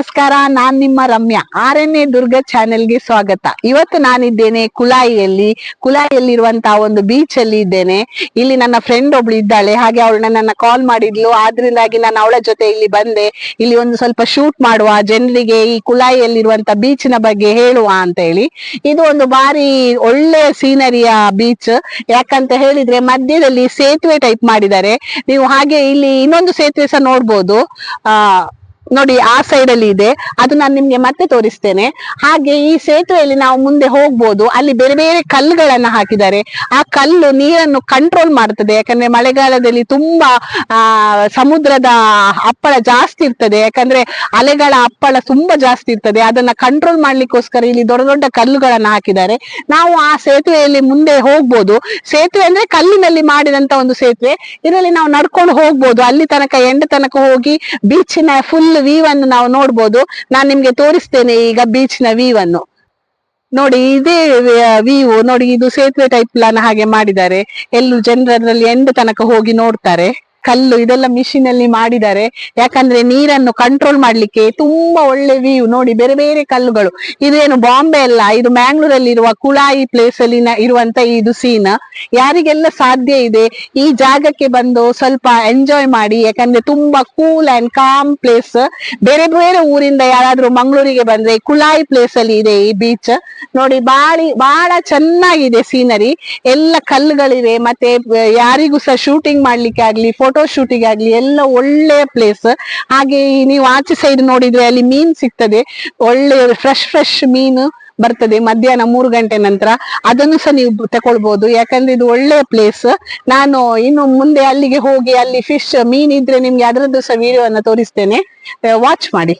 ನಮಸ್ಕಾರ, ನಾನ್ ನಿಮ್ಮ Ramya. R N A Durga ಚಾನೆಲ್ಗೆ ಸ್ವಾಗತ. ಇವತ್ತು ನಾನಿದ್ದೇನೆ ಕುಲಾಯಿಯಲ್ಲಿ ಕುಲಾಯಿಯಲ್ಲಿರುವಂತಹ ಒಂದು ಬೀಚ್ ಅಲ್ಲಿ ಇದ್ದೇನೆ. ಇಲ್ಲಿ ನನ್ನ ಫ್ರೆಂಡ್ ಒಬ್ಳು ಇದ್ದಾಳೆ. ಹಾಗೆ ಅವಳು ನನ್ನ ಕಾಲ್ ಮಾಡಿದ್ಲು. ಆದ್ರಿಂದಾಗಿ ನಾನು ಅವಳ ಜೊತೆ ಇಲ್ಲಿ ಬಂದೆ. ಇಲ್ಲಿ ಒಂದು ಸ್ವಲ್ಪ ಶೂಟ್ ಮಾಡುವ, ಜನರಿಗೆ ಈ ಕುಲಾಯಿಯಲ್ಲಿರುವಂತ ಬೀಚಿನ ಬಗ್ಗೆ ಹೇಳುವ ಅಂತ ಹೇಳಿ. ಇದು ಒಂದು ಬಾರಿ ಒಳ್ಳೆ ಸೀನರಿಯ ಬೀಚ್ ಯಾಕಂತ ಹೇಳಿದ್ರೆ ಮಧ್ಯದಲ್ಲಿ ಸೇತುವೆ ಟೈಪ್ ಮಾಡಿದ್ದಾರೆ. ನೀವು ಹಾಗೆ ಇಲ್ಲಿ ಇನ್ನೊಂದು ಸೇತುವೆ ಸಹ ನೋಡ್ಬೋದು. ಆ ನೋಡಿ ಆ ಸೈಡ್ ಅಲ್ಲಿ ಇದೆ. ಅದು ನಾನು ನಿಮ್ಗೆ ಮತ್ತೆ ತೋರಿಸ್ತೇನೆ. ಹಾಗೆ ಈ ಸೇತುವೆಯಲ್ಲಿ ನಾವು ಮುಂದೆ ಹೋಗ್ಬೋದು. ಅಲ್ಲಿ ಬೇರೆ ಬೇರೆ ಕಲ್ಲುಗಳನ್ನ ಹಾಕಿದ್ದಾರೆ. ಆ ಕಲ್ಲು ನೀರನ್ನು ಕಂಟ್ರೋಲ್ ಮಾಡ್ತದೆ. ಯಾಕಂದ್ರೆ ಮಳೆಗಾಲದಲ್ಲಿ ತುಂಬಾ ಸಮುದ್ರದ ಅಪ್ಪಳ ಜಾಸ್ತಿ ಇರ್ತದೆ. ಯಾಕಂದ್ರೆ ಅಲೆಗಳ ಅಪ್ಪಳ ತುಂಬಾ ಜಾಸ್ತಿ ಇರ್ತದೆ. ಅದನ್ನ ಕಂಟ್ರೋಲ್ ಮಾಡ್ಲಿಕ್ಕೋಸ್ಕರ ಇಲ್ಲಿ ದೊಡ್ಡ ದೊಡ್ಡ ಕಲ್ಲುಗಳನ್ನ ಹಾಕಿದ್ದಾರೆ. ನಾವು ಆ ಸೇತುವೆಯಲ್ಲಿ ಮುಂದೆ ಹೋಗ್ಬೋದು. ಸೇತುವೆ ಅಂದ್ರೆ ಕಲ್ಲಿನಲ್ಲಿ ಮಾಡಿದಂತ ಒಂದು ಸೇತುವೆ. ಇದರಲ್ಲಿ ನಾವು ನಡ್ಕೊಂಡು ಹೋಗ್ಬೋದು. ಅಲ್ಲಿ ತನಕ, ಎಂಡ್ ತನಕ ಹೋಗಿ ಬೀಚಿನ ಫುಲ್ ವ್ಯೂ ಅನ್ನು ನಾವು ನೋಡ್ಬೋದು. ನಾನ್ ನಿಮ್ಗೆ ತೋರಿಸ್ತೇನೆ ಈಗ ಬೀಚ್ನ ವ್ಯೂ ಅನ್ನು ನೋಡಿ, ಇದೇ ವ್ಯೂ ನೋಡಿ, ಇದು ಸೇತುವೆ ಟೈಪ್ ಪ್ಲಾನ್ ಹಾಗೆ ಮಾಡಿದ್ದಾರೆ. ಎಲ್ಲೂ ಜನರಲ್ಲಿ ಎಂಡ್ ತನಕ ಹೋಗಿ ನೋಡ್ತಾರೆ. ಕಲ್ಲು ಇದೆಲ್ಲ ಮಿಷಿನ್ ಅಲ್ಲಿ ಮಾಡಿದ್ದಾರೆ. ಯಾಕಂದ್ರೆ ನೀರನ್ನು ಕಂಟ್ರೋಲ್ ಮಾಡ್ಲಿಕ್ಕೆ ತುಂಬಾ ಒಳ್ಳೆ ವ್ಯೂ ನೋಡಿ ಬೇರೆ ಬೇರೆ ಕಲ್ಲುಗಳು. ಇದೇನು ಬಾಂಬೆ ಅಲ್ಲ, ಇದು ಮ್ಯಾಂಗ್ಳೂರಲ್ಲಿ ಇರುವ ಕುಳಾಯಿ ಪ್ಲೇಸ್ ಅಲ್ಲಿ ಇರುವಂತ ಇದು ಸೀನ್ ಯಾರಿಗೆಲ್ಲ ಸಾಧ್ಯ ಇದೆ, ಈ ಜಾಗಕ್ಕೆ ಬಂದು ಸ್ವಲ್ಪ ಎಂಜಾಯ್ ಮಾಡಿ, ಯಾಕಂದ್ರೆ ತುಂಬಾ ಕೂಲ್ ಅಂಡ್ ಕಾಮ್ ಪ್ಲೇಸ್ ಬೇರೆ ಬೇರೆ ಊರಿಂದ ಯಾರಾದ್ರೂ ಮಂಗಳೂರಿಗೆ ಬಂದ್ರೆ ಕುಳಾಯಿ ಪ್ಲೇಸ್ ಅಲ್ಲಿ ಇದೆ ಈ ಬೀಚ್ ನೋಡಿ ಬಾಳಿ ಬಹಳ ಚೆನ್ನಾಗಿದೆ ಸೀನರಿ ಎಲ್ಲ ಕಲ್ಲುಗಳಿವೆ, ಮತ್ತೆ ಯಾರಿಗೂ ಸಹ ಶೂಟಿಂಗ್ ಮಾಡ್ಲಿಕ್ಕೆ ಆಗ್ಲಿ ಫೋಟೋ ಶೂಟಿಂಗ್ ಆಗ್ಲಿ ಎಲ್ಲ ಒಳ್ಳೆಯ ಪ್ಲೇಸ್ ಹಾಗೆ ನೀವು ಆಚೆ ಸೈಡ್ ನೋಡಿದ್ರೆ ಅಲ್ಲಿ ಮೀನ್ ಸಿಗ್ತದೆ. ಒಳ್ಳೆ ಫ್ರೆಶ್ ಫ್ರೆಶ್ ಮೀನು ಬರ್ತದೆ ಮಧ್ಯಾಹ್ನ ಮೂರು ಗಂಟೆ ನಂತರ. ಅದನ್ನು ಸಹ ನೀವು ತಕೊಳ್ಬಹುದು ಯಾಕಂದ್ರೆ ಇದು ಒಳ್ಳೆ ಪ್ಲೇಸ್ ನಾನು ಇನ್ನು ಮುಂದೆ ಅಲ್ಲಿಗೆ ಹೋಗಿ ಅಲ್ಲಿ ಫಿಶ್ ಮೀನ್ ಇದ್ರೆ ನಿಮ್ಗೆ ಅದರದ್ದು ಸಹ ವಿಡಿಯೋವನ್ನ ತೋರಿಸ್ತೇನೆ. ವಾಚ್ ಮಾಡಿ.